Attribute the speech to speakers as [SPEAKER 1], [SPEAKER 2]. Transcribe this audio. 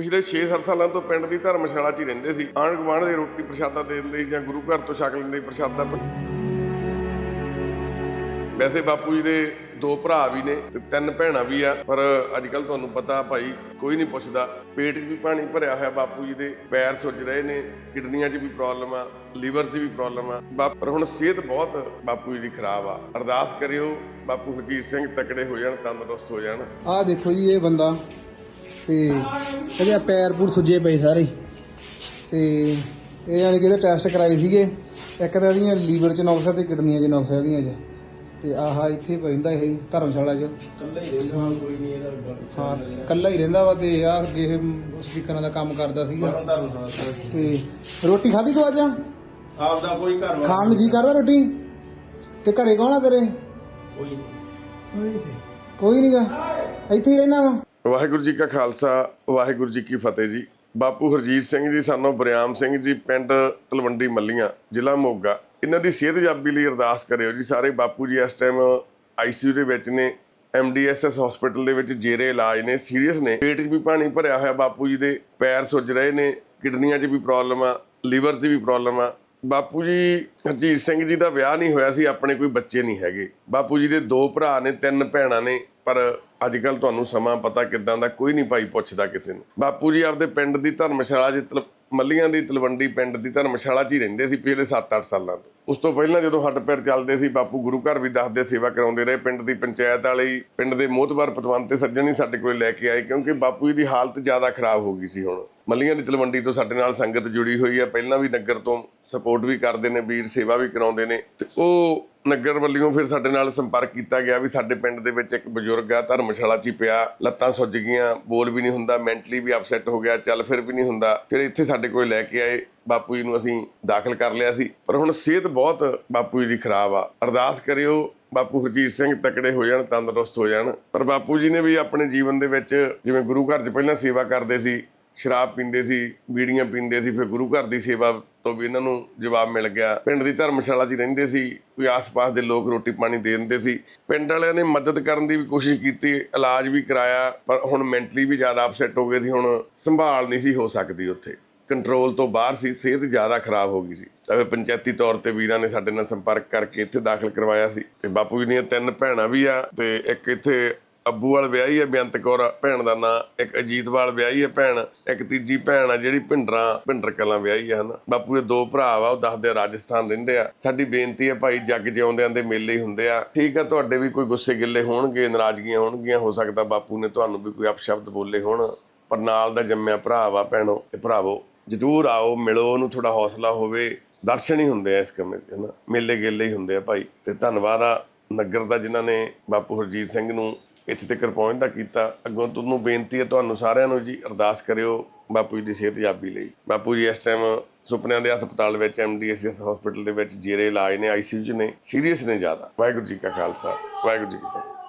[SPEAKER 1] ਪਿਛਲੇ 6-7 ਸਾਲਾਂ ਤੋਂ ਪਿੰਡ ਦੀ ਧਰਮਸ਼ਾਲਾ 'ਚ ਹੀ ਰਹਿੰਦੇ ਸੀ। ਆਂਢ ਗੁਆਂਢ ਦੇ ਰੋਟੀ ਪ੍ਰਸ਼ਾਦਾ ਦੇ ਦਿੰਦੇ ਸੀ ਜਾਂ ਗੁਰੂ ਘਰ ਤੋਂ ਛਕ ਲੈਂਦੇ ਪ੍ਰਸ਼ਾਦਾ ਵੈਸੇ ਬਾਪੂ ਜੀ ਦੇ ਦੋ ਭਰਾ ਵੀ ਨੇ ਤੇ ਤਿੰਨ ਭੈਣਾਂ ਵੀ ਆ, ਪਰ ਅੱਜ ਕੱਲ ਤੁਹਾਨੂੰ ਪਤਾ ਭਾਈ, ਕੋਈ ਨਹੀਂ ਪੁੱਛਦਾ। ਪੇਟ 'ਚ ਵੀ ਪਾਣੀ ਭਰਿਆ ਹੋਇਆ ਬਾਪੂ ਜੀ ਦੇ, ਪੈਰ ਸੁੱਜ ਰਹੇ ਨੇ, ਕਿਡਨੀਆਂ 'ਚ ਵੀ ਪ੍ਰੋਬਲਮ ਆ, ਲੀਵਰ 'ਚ ਵੀ ਪ੍ਰੋਬਲਮ ਆ। ਬਾ- ਪਰ ਹੁਣ ਸਿਹਤ ਬਹੁਤ ਬਾਪੂ ਜੀ ਦੀ ਖਰਾਬ ਆ। ਅਰਦਾਸ ਕਰਿਓ ਬਾਪੂ ਹਰਜੀਤ ਸਿੰਘ ਤਕੜੇ ਹੋ ਜਾਣ, ਤੰਦਰੁਸਤ ਹੋ ਜਾਣ।
[SPEAKER 2] ਆਹ ਦੇਖੋ ਜੀ, ਇਹ ਬੰਦਾ ਤੇ ਇਹਦੇ ਪੈਰ ਪੂਰ ਸੁੱਜੇ ਪਏ ਸਾਰੇ। ਤੇ ਇਹ ਯਾਨੀ ਕਿ ਇਹਦੇ ਟੈਸਟ ਕਰਾਏ ਸੀਗੇ। ਇੱਕ ਤਾਂ ਇਹਦੀਆਂ ਲੀਵਰ 'ਚ ਨੁਕਸ ਤੇ ਕਿਡਨੀਆਂ 'ਚ ਨੁਕਸ ਇਹਦੀਆਂ 'ਚ। ਤੇ ਆਹ ਇੱਥੇ ਪੈਂਦਾ ਇਹ ਧਰਮਸ਼ਾਲਾ 'ਚ।
[SPEAKER 3] ਕੱਲਾ ਹੀ ਰਹਿੰਦਾ ਕੋਈ ਨਹੀਂ ਇਹਦਾ
[SPEAKER 2] ਹਾਂ ਕੱਲਾ ਹੀ ਰਹਿੰਦਾ ਵਾ ਤੇ ਆਹ ਅੱਗੇ ਇਹ ਸਪੀਕਰਾਂ ਦਾ ਕੰਮ ਕਰਦਾ ਸੀਗਾ। ਤੇ ਰੋਟੀ ਖਾਧੀ ਤੂੰ ਅੱਜ?
[SPEAKER 3] ਆਪ ਦਾ ਕੋਈ ਘਰ
[SPEAKER 2] ਖਾਣ ਨੂੰ ਜੀ ਕਰਦਾ ਰੋਟੀ? ਤੇ ਘਰੇ ਕੌਣ ਆ ਤੇਰੇ?
[SPEAKER 3] ਕੋਈ
[SPEAKER 2] ਕੋਈ ਨਹੀਂਗਾ ਇੱਥੇ ਹੀ ਰਹਿਣਾ ਵਾ।
[SPEAKER 1] ਵਾਹਿਗੁਰੂ ਜੀ ਕਾ ਖਾਲਸਾ, ਵਾਹਿਗੁਰੂ ਜੀ ਕੀ ਫਤਿਹ ਜੀ। ਬਾਪੂ ਹਰਜੀਤ ਸਿੰਘ ਜੀ, ਸਾਨੂੰ ਬਰਿਆਮ ਸਿੰਘ ਜੀ, ਪਿੰਡ ਤਲਵੰਡੀ ਮੱਲੀਆਂ, ਜ਼ਿਲ੍ਹਾ ਮੋਗਾ। ਇਹਨਾਂ ਦੀ ਸਿਹਤ ਜਾਬੀ ਲਈ ਅਰਦਾਸ ਕਰਿਓ ਜੀ। ਸਾਰੇ ਬਾਪੂ ਜੀ ਇਸ ਟਾਈਮ ਆਈਸੀਯੂ ਦੇ ਵਿੱਚ ਨੇ ਐਮਡੀਐਸਐਸ ਹਸਪੀਟਲ ਦੇ ਵਿੱਚ ਜੇਰੇ ਇਲਾਜ ਨੇ ਸੀਰੀਅਸ ਨੇ। ਪੇਟ 'ਚ ਵੀ ਪਾਣੀ ਭਰਿਆ ਹੋਇਆ ਬਾਪੂ ਜੀ ਦੇ, ਪੈਰ ਸੁੱਜ ਰਹੇ ਨੇ, ਕਿਡਨੀਆਂ 'ਚ ਵੀ ਪ੍ਰੋਬਲਮ ਆ ਲੀਵਰ 'ਚ ਵੀ ਪ੍ਰੋਬਲਮ ਆ। ਬਾਪੂ ਜੀ, ਹਰਜੀਤ ਸਿੰਘ ਜੀ ਦਾ ਵਿਆਹ ਨਹੀਂ ਹੋਇਆ ਸੀ, ਆਪਣੇ ਕੋਈ ਬੱਚੇ ਨਹੀਂ ਹੈਗੇ। ਬਾਪੂ ਜੀ ਦੇ ਦੋ ਭਰਾ ਨੇ, ਤਿੰਨ ਭੈਣਾਂ ਨੇ, ਪਰ ਅੱਜ ਕੱਲ ਤੁਹਾਨੂੰ ਸਮਾਂ ਪਤਾ ਕਿਦਾਂ ਦਾ, ਕੋਈ ਨਹੀਂ ਭਾਈ ਪੁੱਛਦਾ ਕਿਸੇ ਨੂੰ। ਬਾਪੂ ਜੀ ਆਪਦੇ ਪਿੰਡ ਦੀ ਧਰਮਸ਼ਾਲਾ ਜੀ ਤਲ- ਮੱਲੀਆਂ ਦੀ ਤਲਵੰਡੀ ਪਿੰਡ ਦੀ ਧਰਮਸ਼ਾਲਾ 'ਚ ਹੀ ਰਹਿੰਦੇ ਸੀ ਪਿਛਲੇ 7-8 ਸਾਲਾਂ ਤੋਂ। ਉਸ ਤੋਂ ਪਹਿਲਾਂ ਜਦੋਂ ਹੱਡ ਪੈਰ ਚੱਲਦੇ ਸੀ, ਬਾਪੂ ਗੁਰੂ ਘਰ ਵੀ ਦੱਸਦੇ ਸੇਵਾ ਕਰਾਉਂਦੇ ਰਹੇ। ਪਿੰਡ ਦੀ ਪੰਚਾਇਤ ਵਾਲੇ ਪਿੰਡ ਦੇ ਮੋਹਤਬਰ ਪਤਵੰਤ ਤੇ ਸੱਜਣ ਹੀ ਸਾਡੇ ਕੋਲ ਲੈ ਕੇ ਆਏ, ਕਿਉਂਕਿ ਬਾਪੂ ਜੀ ਦੀ ਹਾਲਤ ਜ਼ਿਆਦਾ ਖਰਾਬ ਹੋ ਗਈ ਸੀ ਹੁਣ। ਮੱਲੀਆਂ ਦੀ ਤਲਵੰਡੀ ਤੋਂ ਸਾਡੇ ਨਾਲ ਸੰਗਤ ਜੁੜੀ ਹੋਈ ਹੈ। ਪਹਿਲਾਂ ਵੀ ਨਗਰ ਤੋਂ ਸਪੋਰਟ ਵੀ ਕਰਦੇ ਨੇ, ਵੀਰ ਸੇਵਾ ਵੀ ਕਰਾਉਂਦੇ ਨੇ ਤੇ ਉਹ ਨਗਰ ਵੱਲੋਂ ਫਿਰ ਸਾਡੇ ਨਾਲ ਸੰਪਰਕ ਕੀਤਾ ਗਿਆ ਵੀ ਸਾਡੇ ਪਿੰਡ ਦੇ ਵਿੱਚ ਇੱਕ ਬਜ਼ੁਰਗ ਆ, ਧਰਮਸ਼ਾਲਾ 'ਚ ਹੀ ਪਿਆ। ਲੱਤਾਂ ਸੁੱਜ ਗਈਆਂ, ਬੋਲ ਵੀ ਨਹੀਂ ਹੁੰਦਾ, ਮੈਂਟਲੀ ਵੀ ਅਪਸੈਟ ਹੋ ਗਿਆ, ਚੱਲ ਫਿਰ ਵੀ ਨਹੀਂ ਹੁੰਦਾ। ਫਿਰ ਇੱਥੇ ਸਾਡੇ ਕੋਲ ਲੈ ਕੇ ਆਏ, ਬਾਪੂ ਜੀ ਨੂੰ ਅਸੀਂ ਦਾਖਲ ਕਰ ਲਿਆ ਸੀ। ਪਰ ਹੁਣ ਸਿਹਤ ਬਹੁਤ ਬਾਪੂ ਜੀ ਦੀ ਖਰਾਬ ਆ। ਅਰਦਾਸ ਕਰਿਓ, ਬਾਪੂ ਹਰਜੀਤ ਸਿੰਘ ਤਕੜੇ ਹੋ ਜਾਣ, ਤੰਦਰੁਸਤ ਹੋ ਜਾਣ। ਪਰ ਬਾਪੂ ਜੀ ਨੇ ਵੀ ਆਪਣੇ ਜੀਵਨ ਦੇ ਵਿੱਚ, ਜਿਵੇਂ ਗੁਰੂ ਘਰ 'ਚ ਪਹਿਲਾਂ ਸੇਵਾ ਕਰਦੇ ਸੀ ਸ਼ਰਾਬ ਪੀਂਦੇ ਸੀ, ਬੀੜੀਆਂ ਪੀਂਦੇ ਸੀ, ਫਿਰ ਗੁਰੂ ਘਰ ਦੀ ਸੇਵਾ ਤੋਂ ਵੀ ਇਹਨਾਂ ਨੂੰ ਜਵਾਬ ਮਿਲ ਗਿਆ। ਪਿੰਡ ਦੀ ਧਰਮਸ਼ਾਲਾ 'ਚ ਰਹਿੰਦੇ ਸੀ, ਕੋਈ ਆਸ-ਪਾਸ ਦੇ ਲੋਕ ਰੋਟੀ ਪਾਣੀ ਦੇ ਦਿੰਦੇ ਸੀ। ਪਿੰਡ ਵਾਲਿਆਂ ਨੇ ਮਦਦ ਕਰਨ ਦੀ ਵੀ ਕੋਸ਼ਿਸ਼ ਕੀਤੀ, ਇਲਾਜ ਵੀ ਕਰਾਇਆ, ਪਰ ਹੁਣ ਮੈਂਟਲੀ ਵੀ ਜ਼ਿਆਦਾ ਅਪਸੈਟ ਹੋ ਗਏ ਸੀ, ਹੁਣ ਸੰਭਾਲ ਨਹੀਂ ਸੀ ਹੋ ਸਕਦੀ ਉੱਥੇ। ਕੰਟਰੋਲ ਤੋਂ ਬਾਹਰ ਸੀ, ਸਿਹਤ ਜ਼ਿਆਦਾ ਖਰਾਬ ਹੋ ਗਈ ਸੀ। ਤਾਂ ਫਿਰ ਪੰਚਾਇਤੀ ਤੌਰ ਤੇ ਵੀਰਾਂ ਨੇ ਸਾਡੇ ਨਾਲ ਸੰਪਰਕ ਕਰਕੇ ਇੱਥੇ ਦਾਖਲ ਕਰਵਾਇਆ ਸੀ। ਤੇ ਬਾਪੂ ਜੀ ਦੀਆਂ ਤਿੰਨ ਭੈਣਾਂ ਵੀ ਆ, ਤੇ ਇੱਕ ਇੱਥੇ ਅੱਬੂਵਾਲ ਵਿਆਹੀ ਹੈ, ਬੇਅੰਤ ਕੌਰ ਭੈਣ ਦਾ ਨਾਂ, ਇੱਕ ਅਜੀਤ ਵਾਲ ਵਿਆਹੀ ਹੈ ਭੈਣ, ਇੱਕ ਤੀਜੀ ਭੈਣ ਆ ਜਿਹੜੀ ਭਿੰਡਰਾਂ, ਭਿੰਡਰ ਕਲਾਂ ਵਿਆਹੀ ਹੈ ਹਨਾ। ਬਾਪੂ ਦੇ ਦੋ ਭਰਾ ਵਾ, ਉਹ ਦੱਸਦੇ ਆ ਰਾਜਸਥਾਨ ਰਹਿੰਦੇ ਆ। ਸਾਡੀ ਬੇਨਤੀ ਹੈ ਭਾਈ, ਜੱਗ ਜਿਉਂਦਿਆਂ ਦੇ ਮੇਲੇ ਹੀ ਹੁੰਦੇ ਆ। ਠੀਕ ਆ, ਤੁਹਾਡੇ ਵੀ ਕੋਈ ਗੁੱਸੇ ਗਿੱਲੇ ਹੋਣਗੇ, ਨਾਰਾਜ਼ਗੀਆਂ ਹੋਣਗੀਆਂ, ਹੋ ਸਕਦਾ ਬਾਪੂ ਨੇ ਤੁਹਾਨੂੰ ਵੀ ਕੋਈ ਅਪਸ਼ਬਦ ਬੋਲੇ ਹੋਣ। ਪਰ ਨਾਲ ਦਾ ਜੰਮਿਆ ਭਰਾ ਵਾ ਭੈਣੋ ਤੇ ਭਰਾਵੋ, ਜਰੂਰ ਆਓ, ਮਿਲੋ, ਉਹਨੂੰ ਥੋੜਾ ਹੌਸਲਾ ਹੋਵੇ। ਦਰਸ਼ਨ ਹੀ ਹੁੰਦੇ ਆ ਇਸ ਕਮਰੇ 'ਚ, ਹਨਾ। ਮੇਲੇ ਗੇਲੇ ਹੀ ਹੁੰਦੇ ਆ ਭਾਈ। ਤੇ ਧੰਨਵਾਦ ਆ ਨਗਰ ਦਾ ਜਿਨ੍ਹਾਂ ਨੇ ਬਾਪੂ ਹਰਜੀਤ ਸਿੰਘ ਨੂੰ ਇੱਥੇ ਤੱਕ ਪਹੁੰਚਦਾ ਕੀਤਾ। ਅੱਗੋਂ ਤੁਹਾਨੂੰ ਬੇਨਤੀ ਹੈ ਤੁਹਾਨੂੰ ਸਾਰਿਆਂ ਨੂੰ ਜੀ ਅਰਦਾਸ ਕਰਿਓ ਬਾਪੂ ਜੀ ਦੀ ਸਿਹਤ ਜਾਬੀ ਲਈ। ਬਾਪੂ ਜੀ, ਇਸ ਟਾਈਮ ਸੁਪਨਿਆਂ ਦੇ ਹਸਪਤਾਲ ਵਿੱਚ ਐਮਡੀਐਸਐਸ ਹਸਪੀਟਲ ਦੇ ਵਿੱਚ ਜੇਰੇ ਇਲਾਜ ਨੇ ਆਈਸੀਯੂ 'ਚ ਨੇ ਸੀਰੀਅਸ ਨੇ ਜ਼ਿਆਦਾ। ਵਾਹਿਗੁਰੂ ਜੀ ਕਾ ਖਾਲਸਾ, ਵਾਹਿਗੁਰੂ ਜੀ ਕੀ ਫਤਿਹ।